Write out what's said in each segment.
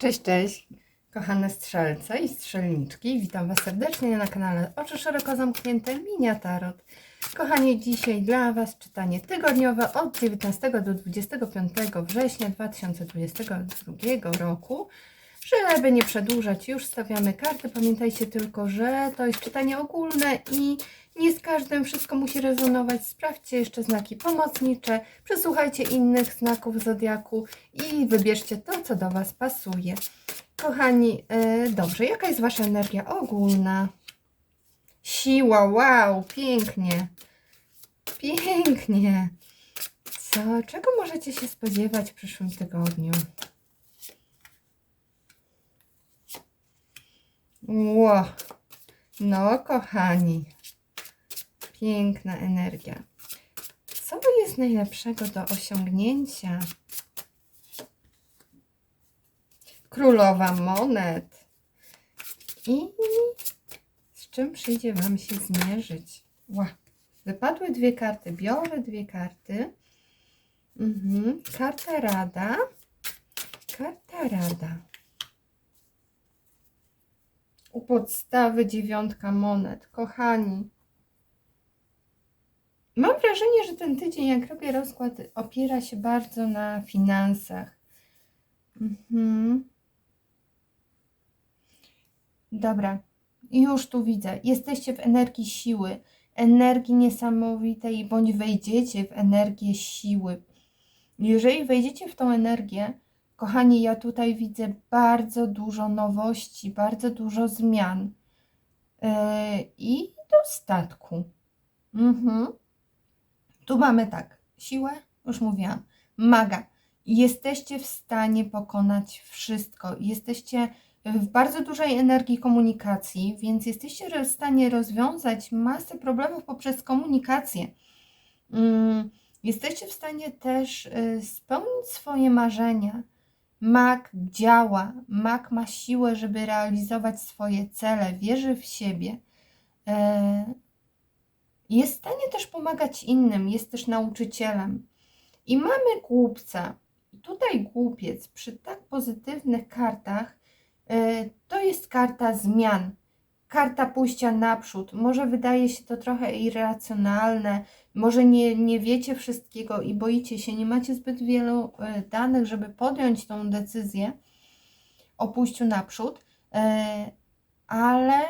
Cześć, cześć, kochane strzelce i strzelniczki. Witam Was serdecznie na kanale Oczy Szeroko Zamknięte Minia Tarot. Kochani, dzisiaj dla Was czytanie tygodniowe od 19 do 25 września 2022 roku. Żeby nie przedłużać, już stawiamy karty. Pamiętajcie tylko, że to jest czytanie ogólne i nie z każdym wszystko musi rezonować. Sprawdźcie jeszcze znaki pomocnicze, przesłuchajcie innych znaków zodiaku i wybierzcie to, co do Was pasuje. Kochani, yy, dobrze, jaka jest Wasza energia ogólna? Siła, wow, pięknie. Pięknie. Co, czego możecie się spodziewać w przyszłym tygodniu? Ło, no kochani, piękna energia. Co jest najlepszego do osiągnięcia? Królowa monet. I z czym przyjdzie Wam się zmierzyć? Ła. Wypadły dwie karty. Biorę dwie karty. Mhm. Karta rada. Karta rada. U podstawy dziewiątka monet. Kochani, mam wrażenie, że ten tydzień, jak robię rozkład, opiera się bardzo na finansach. Mhm. Dobra, już tu widzę. Jesteście w energii siły, energii niesamowitej, bądź wejdziecie w energię siły. Jeżeli wejdziecie w tą energię, kochani, ja tutaj widzę bardzo dużo nowości, bardzo dużo zmian yy, i dostatku. Mhm. Tu mamy tak, siłę, już mówiłam, maga. Jesteście w stanie pokonać wszystko. Jesteście w bardzo dużej energii komunikacji, więc jesteście w stanie rozwiązać masę problemów poprzez komunikację. Mm, jesteście w stanie też y, spełnić swoje marzenia. Mak działa, mak ma siłę, żeby realizować swoje cele, wierzy w siebie. Jest w stanie też pomagać innym, jest też nauczycielem. I mamy głupca. Tutaj głupiec przy tak pozytywnych kartach E, to jest karta zmian, karta pójścia naprzód. Może wydaje się to trochę irracjonalne, może nie, nie wiecie wszystkiego i boicie się, nie macie zbyt wielu e, danych, żeby podjąć tą decyzję o pójściu naprzód, e, ale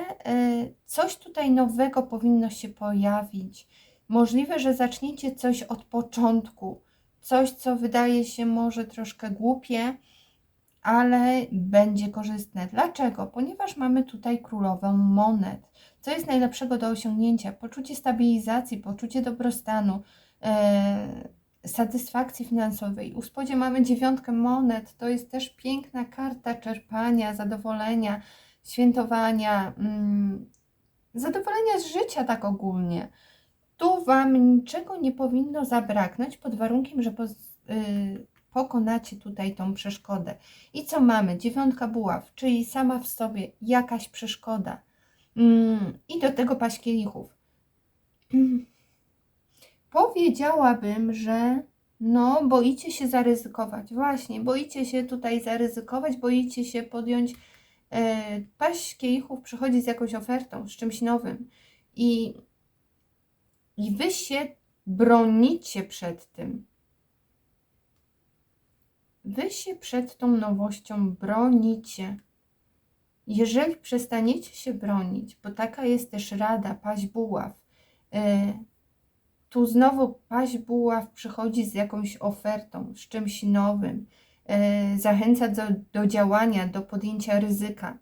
coś tutaj nowego powinno się pojawić. Możliwe, że zaczniecie coś od początku, coś, co wydaje się może troszkę głupie, ale będzie korzystne. Dlaczego? Ponieważ mamy tutaj królową monet. Co jest najlepszego do osiągnięcia? Poczucie stabilizacji, poczucie dobrostanu, e, satysfakcji finansowej. U spodzie mamy dziewiątkę monet. To jest też piękna karta czerpania, zadowolenia, świętowania, mm, zadowolenia z życia tak ogólnie. Tu Wam niczego nie powinno zabraknąć pod warunkiem, że y, pokonacie tutaj tą przeszkodę. I co mamy? Dziewiątka buław, czyli sama w sobie jakaś przeszkoda. Mm, I do tego paść kielichów. Powiedziałabym, że no, boicie się zaryzykować. Właśnie, boicie się tutaj zaryzykować, boicie się podjąć paść kielichów, przychodzić z jakąś ofertą, z czymś nowym. I, I wy się bronicie przed tym. Wy się przed tą nowością bronicie. Jeżeli przestaniecie się bronić, bo taka jest też rada, paść buław, yy, tu znowu paść buław przychodzi z jakąś ofertą, z czymś nowym, zachęca do, do działania, do podjęcia ryzyka.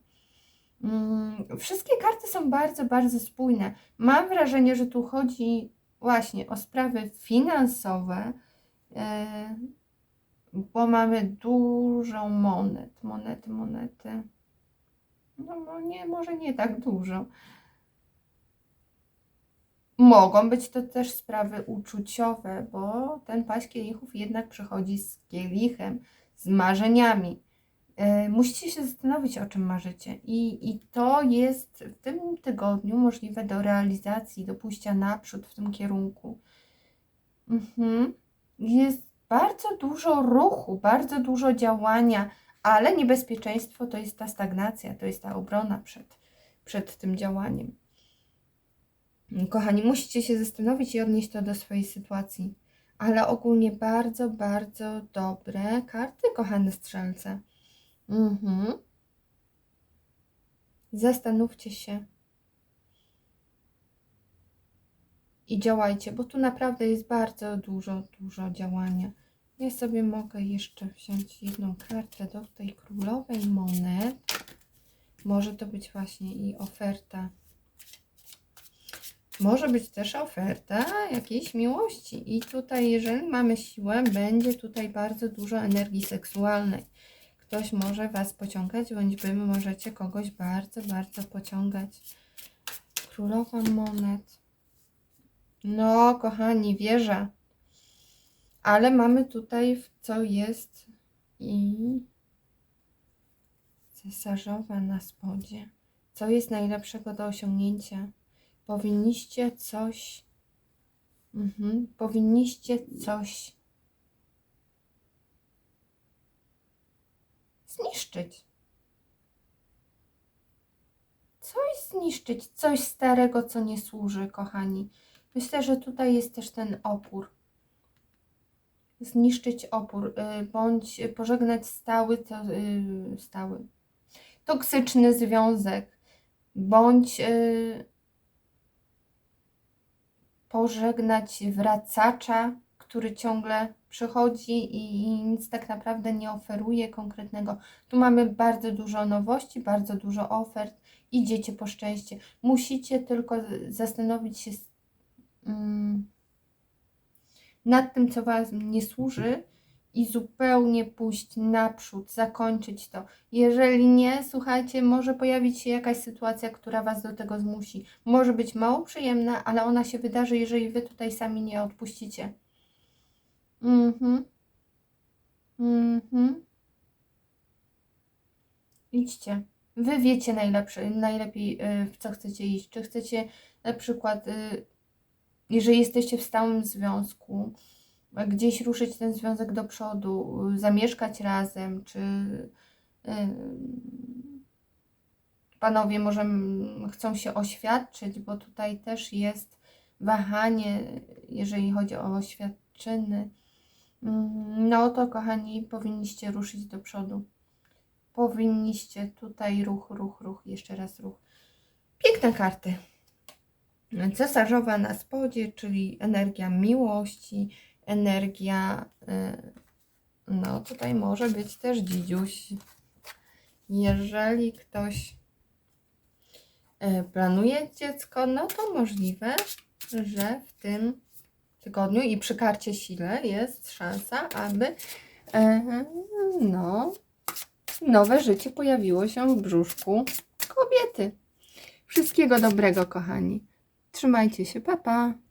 Yy, wszystkie karty są bardzo, bardzo spójne. Mam wrażenie, że tu chodzi właśnie o sprawy finansowe, yy, bo mamy dużo monet, monety, monety. No nie, może nie tak dużo. Mogą być to też sprawy uczuciowe, bo ten paść kielichów jednak przychodzi z kielichem, z marzeniami. Yy, musicie się zastanowić, o czym marzycie. I, I to jest w tym tygodniu możliwe do realizacji, do pójścia naprzód w tym kierunku. Mhm. Jest bardzo dużo ruchu, bardzo dużo działania, Ale niebezpieczeństwo to jest ta stagnacja, to jest ta obrona przed, przed tym działaniem. Kochani, musicie się zastanowić i odnieść to do swojej sytuacji. Ale ogólnie bardzo, bardzo dobre karty, kochane strzelce. Mhm. Zastanówcie się. I działajcie, bo tu naprawdę jest bardzo dużo, dużo działania. Ja sobie mogę jeszcze wziąć jedną kartę do tej królowej monet. Może to być właśnie i oferta. Może być też oferta jakiejś miłości. I tutaj, jeżeli mamy siłę, będzie tutaj bardzo dużo energii seksualnej. Ktoś może Was pociągać, bądź Wy możecie kogoś bardzo, bardzo pociągać. Królowa monet. No, kochani, wieża. Ale mamy tutaj, co jest i cesarzowa na spodzie. Co jest najlepszego do osiągnięcia? Powinniście coś. Mhm, powinniście coś zniszczyć. Coś zniszczyć, coś starego, co nie służy, kochani. Myślę, że tutaj jest też ten opór. Zniszczyć opór, y, bądź pożegnać stały, to, y, stały, toksyczny związek, bądź y, pożegnać wracacza, który ciągle przychodzi i nic tak naprawdę nie oferuje konkretnego. Tu mamy bardzo dużo nowości, bardzo dużo ofert. Idziecie po szczęście. Musicie tylko zastanowić się mm, nad tym, co Was nie służy i zupełnie pójść naprzód, zakończyć to. Jeżeli nie, słuchajcie, może pojawić się jakaś sytuacja, która Was do tego zmusi. Może być mało przyjemna, ale ona się wydarzy, jeżeli Wy tutaj sami nie odpuścicie. Mhm. Mhm. Idźcie. Wy wiecie najlepiej, y, w co chcecie iść. Czy chcecie na przykład, y, jeżeli jesteście w stałym związku, gdzieś ruszyć ten związek do przodu, y, zamieszkać razem, czy panowie może chcą się oświadczyć, bo tutaj też jest wahanie, jeżeli chodzi o oświadczyny. Mm, No to, kochani, powinniście ruszyć do przodu. Powinniście tutaj ruch, ruch, ruch, jeszcze raz ruch. Piękne karty. Cesarzowa na spodzie, czyli energia miłości, energia. y, No, tutaj może być też dzidziuś. Jeżeli ktoś y, planuje dziecko, no to możliwe, że w tym tygodniu i przy karcie sile jest szansa, aby e, no, nowe życie pojawiło się w brzuszku kobiety. Wszystkiego dobrego, kochani. Trzymajcie się, papa. Pa.